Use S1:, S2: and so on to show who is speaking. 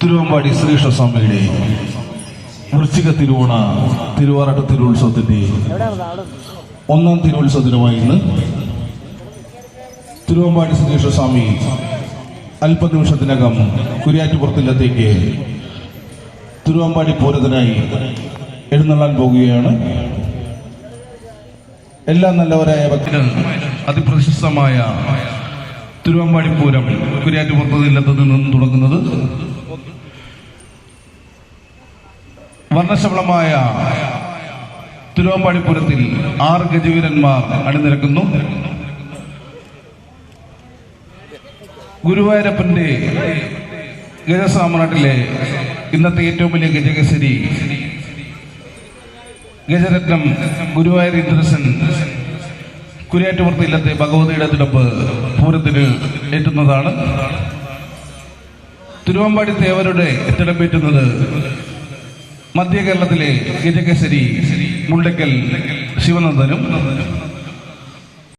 S1: തിരുവമ്പാടി ശ്രീകൃഷ്ണസ്വാമിയുടെ വൃശ്ചിക തിരുവോണ തിരുവാറട്ട തിരുവുത്സവത്തിന്റെ ഒന്നാം തിരുവുത്സവ ദിനമായി ഇന്ന് തിരുവമ്പാടി ശ്രീകൃഷ്ണസ്വാമി അല്പനിമിഷത്തിനകം കുര്യാറ്റുപുറത്തില്ലത്തേക്ക് തിരുവമ്പാടി പൂരത്തിനായി എഴുന്നള്ളാൻ പോകുകയാണ്. എല്ലാ നല്ലവരായ ഭക്തന് അതിപ്രശസ്തമായ തിരുവമ്പാടി പൂരം കുര്യാറ്റുപുറത്തില്ലത്ത് നിന്നും തുടങ്ങുന്നത് വർണശബളമായ തിരുവമ്പാടിപുരത്തിൽ ആറ് ഗജവീരന്മാർ അണിനിരക്കുന്നു. ഗുരുവായൂരപ്പന്റെ ഗജസാമ്രാട്ടിലെ ഇന്നത്തെ ഏറ്റവും വലിയ ഗജകേസരി ഗജരത്നം ഗുരുവായൂർ ഇന്ദ്രസൻ കുരിയാറ്റുപുറത്ത് ഇല്ലത്തെ ഭഗവതിയുടെ തിടപ്പ് പൂരത്തിന് ഏറ്റുന്നതാണ് തിരുവമ്പാടി തേവരുടെ തിടപ്പേറ്റുന്നത് മധ്യ കേരളത്തിലെ ഗജകേസരി മുണ്ടക്കൽ ശിവനന്ദനും